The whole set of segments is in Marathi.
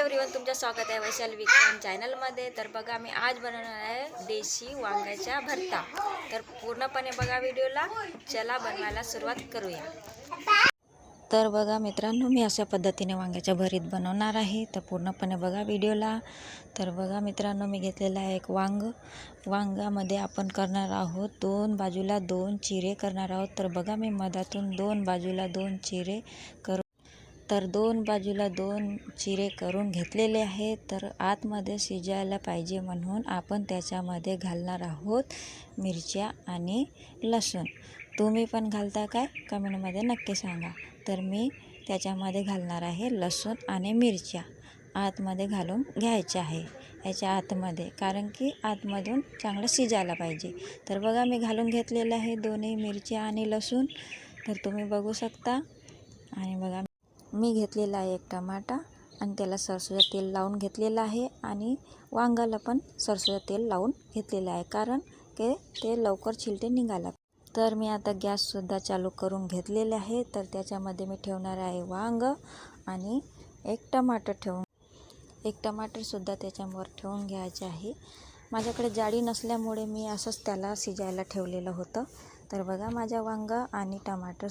एव्हरीवन तुमचं स्वागत आहे वैशाल विक्रम चॅनलमध्ये. तर बघा मी आज बनवणार आहे देशी वांग्याच्या भरता. तर पूर्णपणे बघा व्हिडिओला. चला बनवायला सुरुवात करूया. तर बघा मित्रांनो मी अशा पद्धतीने वांग्याच्या भरीत बनवणार आहे. तर पूर्णपणे बघा व्हिडिओला. तर बघा मित्रांनो मी घेतलेला आहे एक वांग. वांगामध्ये आपण करणार आहोत दोन बाजूला दोन चिरे करणार आहोत. तर बघा मी मधातून दोन बाजूला दोन चिरे करू तर दोन बाजूला दोन चिरे करून घेतलेले आहे तर आतमध्ये शिजायला पाहिजे म्हणून आपण त्याच्यामध्ये घालणार आहोत मिरच्या आणि लसूण. तुम्ही पण घालता काय? कमेंटमध्ये नक्की सांगा. तर मी त्याच्यामध्ये घालणार आहे लसूण आणि मिरच्या आतमध्ये घालून घ्यायचे आहे. याच्या आतमध्ये कारण की आतमधून चांगलं शिजायला पाहिजे. तर बघा मी घालून घेतलेलं आहे दोन्ही मिरच्या आणि लसूण. तर तुम्ही बघू शकता. आणि बघा मी घेतलेला आहे एक टमाटा आणि त्याला सरसोचं तेल लावून घेतलेलं आहे आणि वांगाला पण सरसोचं तेल लावून घेतलेलं आहे कारण के ते लवकर छिलटे निघाला तर मी आता गॅससुद्धा चालू करून घेतलेले आहे. तर त्याच्यामध्ये मी ठेवणार आहे वांग आणि एक टमाटर ठेवून. एक टमाटरसुद्धा त्याच्यावर ठेवून घ्यायचे आहे. माझ्याकडे जाळी नसल्यामुळे मी असंच त्याला शिजायला ठेवलेलं होतं. तर बघा माझ्या वांग आणि टमाटर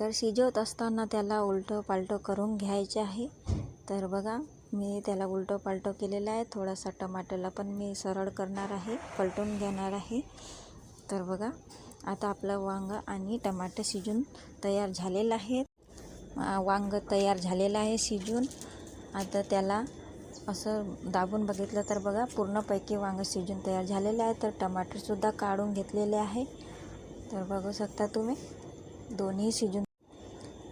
तर शिजवत असताना त्याला उलटं पालटं करून घ्यायचे आहे. तर बघा मी त्याला उलटं पालटं केलेलं आहे. थोडासा टमाटरला पण मी सरळ करणार आहे पलटून घेणार आहे. तर बघा आता आपलं वांग आणि टमाटर शिजून तयार झालेलं आहे वांग तयार झालेलं आहे शिजून. आता त्याला असं दाबून बघितलं तर बघा पूर्णपैकी वांग शिजून तयार झालेलं आहे. तर टमाटरसुद्धा काढून घेतलेले आहे. तर बघू शकता तुम्ही दोन्ही शिजून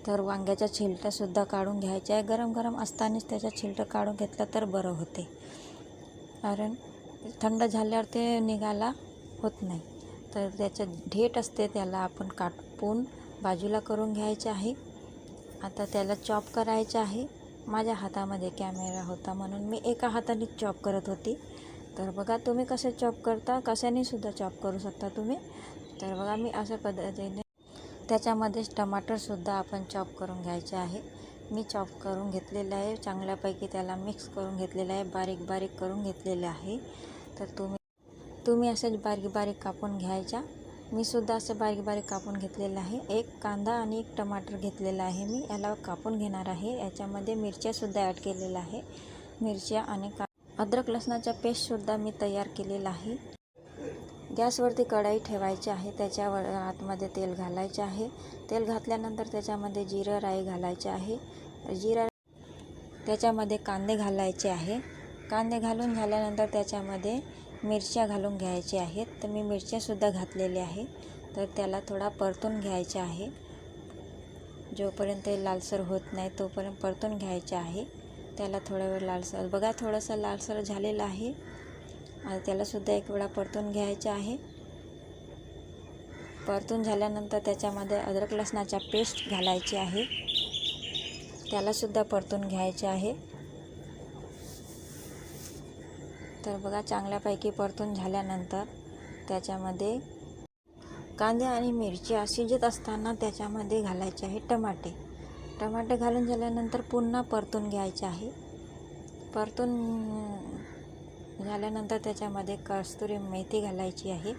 तर वांग्याच्या छिलट्यासुद्धा काढून घ्यायच्या आहे. गरम गरम असतानाच त्याच्या छिलटं काढून घेतलं तर बरं होते. कारण थंड झाल्यावर ते निघायला होत नाही. तर त्याचं ढेट असते त्याला आपण काटपून बाजूला करून घ्यायचे आहे. आता त्याला चॉप करायचं आहे. माझ्या हातामध्ये कॅमेरा होता म्हणून मी एका हाताने चॉप करत होती. तर बघा तुम्ही कसे चॉप करता कशानेसुद्धा चॉप करू शकता तुम्ही? तर बघा मी अशा पद्धतीने त्याच्यामध्येच टमाटरसुद्धा आपण चॉप करून घ्यायचे आहे. मी चॉप करून घेतलेलं आहे. चांगल्यापैकी त्याला मिक्स करून घेतलेलं आहे. बारीक बारीक करून घेतलेलं आहे. तर तुम्ही तुम्ही असेच बारीक बारीक कापून घ्यायच्या. मी सुद्धा असं बारीक बारीक कापून घेतलेलं आहे. एक कांदा आणि एक टमाटर घेतलेला आहे मी. याला कापून घेणार आहे. याच्यामध्ये मिरच्यासुद्धा ॲड केलेल्या आहे. मिरच्या आणि का अद्रक लसणाचा पेस्टसुद्धा मी तयार केलेला आहे. गॅसवरती कढाई ठेवायची आहे त्याच्यावर आतमध्ये तेल घालायचे आहे. तेल घातल्यानंतर त्याच्यामध्ये जिरं राई घालायचे आहे. जिरा त्याच्यामध्ये कांदे घालायचे आहे. कांदे घालून झाल्यानंतर त्याच्यामध्ये मिरच्या घालून घ्यायच्या आहेत. तर मी मिरच्यासुद्धा घातलेल्या आहे तर त्याला थोडा परतून घ्यायचा आहे. जोपर्यंत ते लालसर होत नाही तोपर्यंत परतून घ्यायचे आहे. त्याला थोडा वेळ लालसर बघा थोडंसं लालसर झालेलं आहे. आणि त्यालासुद्धा एक वेळा परतून घ्यायचं आहे. परतून झाल्यानंतर त्याच्यामध्ये अद्रक लसणाचा पेस्ट घालायची आहे. त्यालासुद्धा परतून घ्यायचे आहे. तर बघा चांगल्यापैकी परतून झाल्यानंतर त्याच्यामध्ये कांदे आणि मिरच्या शिजत असताना त्याच्यामध्ये घालायचे आहे टमाटे. टमाटे घालून झाल्यानंतर पुन्हा परतून घ्यायचे आहे. परतून झाल्यानंतर त्याच्यामध्ये कस्तुरी मेथी घालायची आहे.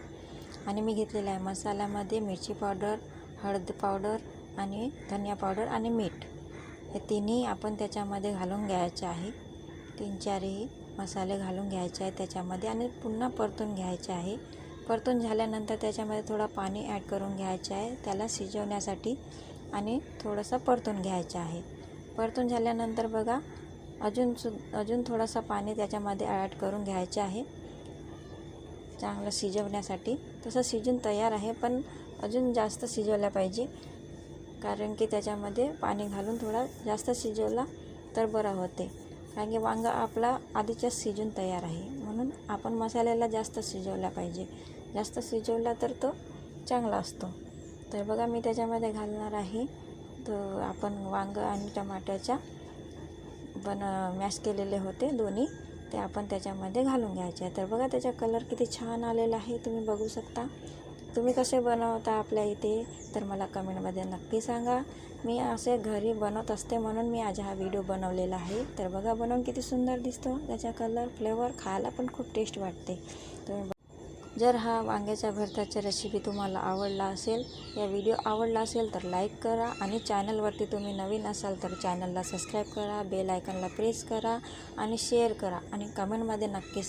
आणि मी घेतलेलं आहे मसाल्यामध्ये मिरची पावडर हळद पावडर आणि धनिया पावडर आणि मीठ. हे तिन्ही आपण त्याच्यामध्ये घालून घ्यायचे आहे. तीन चारही मसाले घालून घ्यायचे आहे त्याच्यामध्ये आणि पुन्हा परतून घ्यायचे आहे. परतून झाल्यानंतर त्याच्यामध्ये थोडं पाणी ॲड करून घ्यायचे आहे. त्याला शिजवण्यासाठी आणि थोडंसं परतून घ्यायचं आहे. परतून झाल्यानंतर बघा अजून सु अजून थोडासा पाणी त्याच्यामध्ये ॲड करून घ्यायचे आहे. चांगलं शिजवण्यासाठी. तसं शिजून तयार आहे पण अजून जास्त शिजवल्या पाहिजे. कारण की त्याच्यामध्ये पाणी घालून थोडा जास्त शिजवला तर बरं होते. कारण की वांगा आपला आधीच्याच शिजून तयार आहे. म्हणून आपण मसाल्याला जास्त शिजवला पाहिजे. जास्त शिजवला तर तो चांगला असतो. तर बघा मी त्याच्यामध्ये घालणार आहे. तर आपण वांगं आणि टमाट्याच्या बन मॅश केलेले होते दोन्ही. ते आपण त्याच्यामध्ये घालून घ्यायचे. आहे तर बघा त्याचा कलर किती छान आलेला आहे. तुम्ही बघू शकता. तुम्ही कसे बनवता आपल्या इथे? तर मला कमेंटमध्ये नक्की सांगा. मी असे घरी बनवत असते म्हणून मी आज हा व्हिडिओ बनवलेला आहे. तर बघा बनवून किती सुंदर दिसतो. त्याचा कलर फ्लेवर खायला पण खूप टेस्ट वाटते. तुम्ही जर हा वांग्याच्या भरताची रेसिपी तुम्हाला आवडला असेल या व्हिडिओ आवडला असेल तर लाईक करा आणि चॅनलवरती तुम्ही नवीन असाल तर चॅनलला सबस्क्राईब करा बेल आयकनला प्रेस करा आणि शेअर करा आणि कमेंटमध्ये नक्कीच